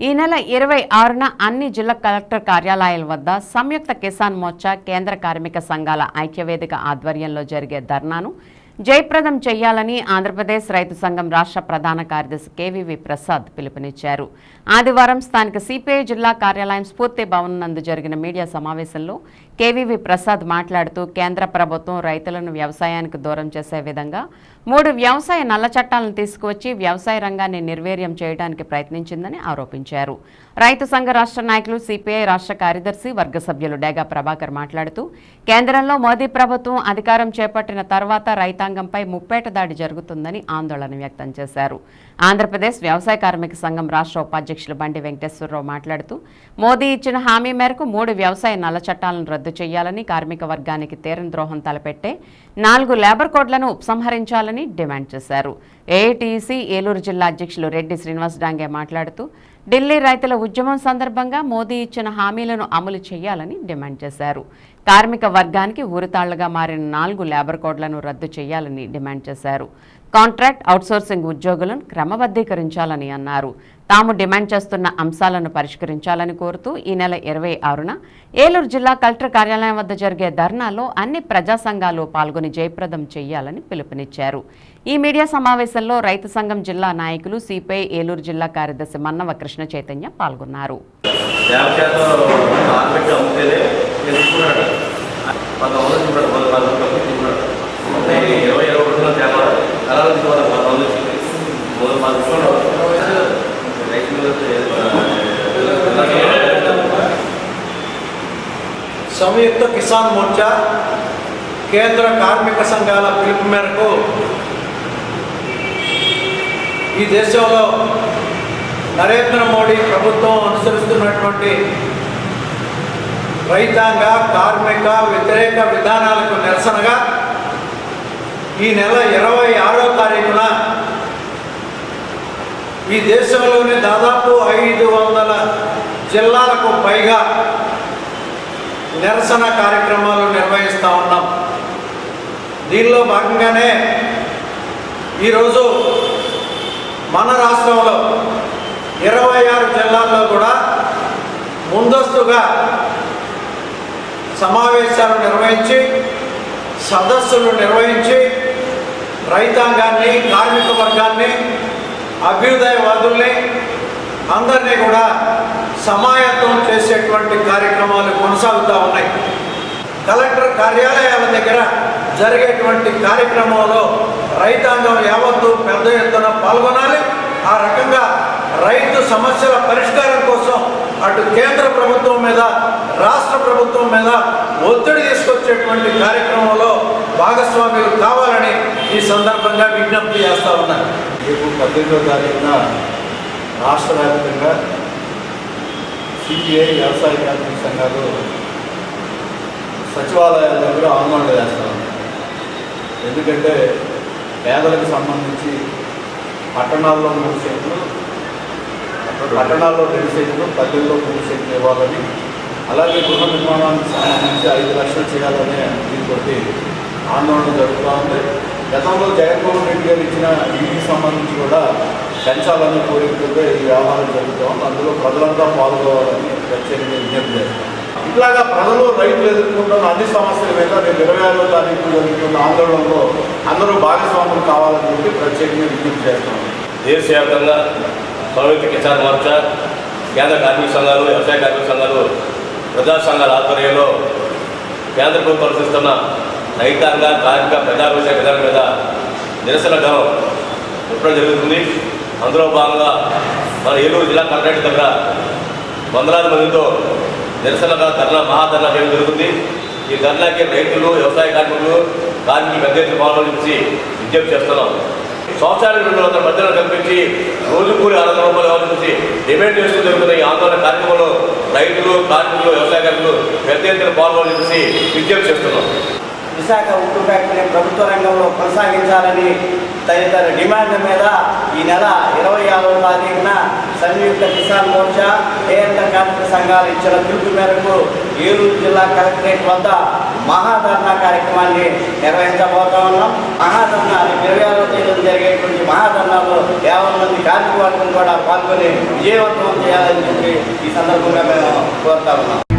ఈ నెల ఇరవై ఆరున అన్ని జిల్లా కలెక్టర్ కార్యాలయాల వద్ద సంయుక్త కిసాన్ మోర్చా కేంద్ర కార్మిక సంఘాల ఐక్యవేదిక ఆధ్వర్యంలో జరిగే ధర్నాను జయప్రదం చేయాలని ఆంధ్రప్రదేశ్ రైతు సంఘం రాష్ట్ర ప్రధాన కార్యదర్శి కేవీవి ప్రసాద్ పిలుపునిచ్చారు. ఆదివారం స్థానిక సిపిఐ జిల్లా కార్యాలయం స్ఫూర్తి భవన్ నందు జరిగిన మీడియా సమావేశంలో కేవీవి ప్రసాద్ మాట్లాడుతూ కేంద్ర ప్రభుత్వం రైతులను వ్యవసాయానికి దూరం చేసే విధంగా మూడు వ్యవసాయ నల్ల చట్టాలను తీసుకువచ్చి వ్యవసాయ రంగాన్ని నిర్వీర్యం చేయడానికి ప్రయత్నించిందని ఆరోపించారు. రైతు సంఘ రాష్ట్ర నాయకులు సిపిఐ రాష్ట్ర కార్యదర్శి వర్గ సభ్యులు డేగా ప్రభాకర్ మాట్లాడుతూ కేంద్రంలో మోదీ ప్రభుత్వం అధికారం చేపట్టిన తర్వాత రైతాంగంపై ముప్పేట దాడి జరుగుతుందని ఆందోళన వ్యక్తం చేశారు. ఆంధ్రప్రదేశ్ వ్యవసాయ కార్మిక సంఘం రాష్ట్ర ఉపాధ్యక్షులు బండి వెంకటేశ్వరరావు మాట్లాడుతూ మోదీ ఇచ్చిన హామీ మేరకు మూడు వ్యవసాయ నల్ల చట్టాలను రద్దు చేయాలని కార్మిక వర్గానికి తీరని ద్రోహం తలపెట్టే నాలుగు లేబర్ కోడ్లను ఉపసంహరించాలని డిమాండ్ చేశారు. ఏఐటీసీ ఏలూరు జిల్లా అధ్యక్షులు రెడ్డి శ్రీనివాస్ డాంగే మాట్లాడుతూ ఢిల్లీ రైతుల ఉద్యమం సందర్భంగా మోదీ ఇచ్చిన హామీలను అమలు చేయాలని డిమాండ్ చేశారు. కార్మిక వర్గానికి ఊరితాళ్ళుగా మారిన నాలుగు లేబర్ కోడ్లను రద్దు చేయాలని డిమాండ్ చేశారు. కాంట్రాక్ట్ అవుట్సోర్సింగ్ ఉద్యోగులను క్రమబద్ధీకరించాలని అన్నారు. తాము డిమాండ్ చేస్తున్న అంశాలను పరిష్కరించాలని కోరుతూ ఈ నెల ఇరవై ఆరున ఏలూరు జిల్లా కలెక్టర్ కార్యాలయం వద్ద జరిగే ధర్నాలో అన్ని ప్రజా సంఘాలు పాల్గొని జయప్రదం చేయాలని పిలుపునిచ్చారు. ఈ మీడియా సమావేశంలో రైతు సంఘం జిల్లా నాయకులు సిపిఐ ఏలూరు జిల్లా కార్యదర్శి మన్నవ కృష్ణ చైతన్య పాల్గొన్నారు. సంయుక్త కిసాన్ మోర్చా కేంద్ర కార్మిక సంఘాల పిలుపు మేరకు ఈ దేశంలో నరేంద్ర మోడీ ప్రభుత్వం అనుసరిస్తున్నటువంటి రైతాంగ కార్మిక వ్యతిరేక విధానాలకు నిరసనగా ఈ నెల ఇరవై ఆరో తారీఖున ఈ దేశంలోని దాదాపు ఐదు వందల జిల్లాలకు పైగా నిరసన కార్యక్రమాలు నిర్వహిస్తూ ఉన్నాం. దీనిలో భాగంగానే ఈరోజు మన రాష్ట్రంలో ఇరవై ఆరు జిల్లాల్లో కూడా ముందస్తుగా సమావేశాలు నిర్వహించి సదస్సులు నిర్వహించి రైతాంగాన్ని కార్మిక వర్గాన్ని అభ్యుదయవాదుల్ని అందరినీ కూడా సమాయత్తం చేసేటువంటి కార్యక్రమాలు కొనసాగుతూ ఉన్నాయి. కలెక్టర్ కార్యాలయాల దగ్గర జరిగేటువంటి కార్యక్రమంలో రైతాంగం యావత్తు పెద్ద ఎత్తున పాల్గొనాలి. ఆ రకంగా రైతు సమస్యల పరిష్కారం కోసం అటు కేంద్ర ప్రభుత్వం మీద రాష్ట్ర ప్రభుత్వం మీద ఒత్తిడి తీసుకొచ్చేటువంటి కార్యక్రమంలో భాగస్వామ్యులు కావాలని ఈ సందర్భంగా విజ్ఞప్తి చేస్తా ఉన్నారు రేపు పద్దెనిమిదో తారీఖున రాష్ట్ర వ్యాప్తంగా సిపిఐ వ్యవసాయ కార్మిక సంఘాలు సచివాలయాల దగ్గర ఆందోళన చేస్తాం. ఎందుకంటే పేదలకు సంబంధించి పట్టణాల్లో మూడు సెంట్లు పట్టణాల్లో రెండు సెంట్లు పల్లెల్లో మూడు సెంట్లు ఇవ్వాలని అలాగే గృహ నిర్మాణానికి సంబంధించి ఐదు లక్షలు చేయాలనే దీనితోటి ఆందోళన జరుగుతూ ఉంది. గతంలో జగన్మోహన్ రెడ్డి గారు ఇచ్చిన ఇంటికి సంబంధించి కూడా పెంచాలని కోరికతో ఈ వ్యవహారం జరుగుతాం అందులో ప్రజలంతా పాల్గొవాలని ప్రత్యేకంగా విజ్ఞప్తి చేస్తాం. ఇట్లాగా ప్రజలు రైతులు ఎదుర్కొంటున్న అన్ని సమస్యల మీద రేపు ఇరవై ఆరో తారీఖు జరుగుతున్న ఆందోళనలో అందరూ భాగస్వాములు కావాలని చెప్పి ప్రత్యేకంగా విజ్ఞప్తి చేస్తాం. దేశవ్యాప్తంగా సంయుక్త కిసాన్ మోర్చా కేంద్ర కార్మిక సంఘాలు వ్యవసాయ కార్మిక సంఘాలు ప్రజా సంఘాల ఆధ్వర్యంలో కేంద్ర ప్రభుత్వం అనుసరిస్తున్న రైతాంగ కార్మిక ప్రజా వ్యవసాయ విధానం మీద నిరసన గలం చెప్పడం జరుగుతుంది. అందులో భాగంగా మన ఏలూరు జిల్లా కలెక్టరేట్ దగ్గర వందలాది మందితో నిరసనగా ధర్నా మహాధర్నా చేయడం జరుగుతుంది. ఈ ధర్నాకి రైతులు వ్యవసాయ కార్మికులు కార్మికులు పెద్ద ఎత్తున పాల్గొనించి విజ్ఞప్తి చేస్తున్నాం. సంవత్సరానికి రెండు వందల మధ్యలో కల్పించి రోజు కూలి ఆరు వందల రూపాయలు ఆలోచించి డిమాండ్ చేస్తూ జరుగుతున్న ఈ ఆందోళన కార్యక్రమంలో రైతులు కార్మికులు వ్యవసాయ కార్మికులు పెద్ద ఎత్తున పాల్గొనించి విజ్ఞప్తి చేస్తున్నాం. విశాఖ ఉక్కు ఫ్యాక్టరీ ప్రభుత్వ రంగంలో కొనసాగించాలని తదితర డిమాండ్ల మీద ఈ నెల ఇరవై ఆరవ తారీఖున సంయుక్త కిసాన్ మోర్చా కేంద్ర కార్మిక సంఘాలు ఇచ్చిన పిలుపు మేరకు ఏలూరు జిల్లా కలెక్టరేట్ వద్ద మహాధర్నా కార్యక్రమాన్ని నిర్వహించబోతా ఉన్నాం. మహాధర్నా ఇరవై ఆరో తేదీన జరిగేటువంటి మహాధర్నాలో యాభై మంది కార్మిక వర్గం కూడా పాల్గొని విజయవంతం చేయాలని చెప్పి ఈ సందర్భంగా మేము కోరుతా ఉన్నాం.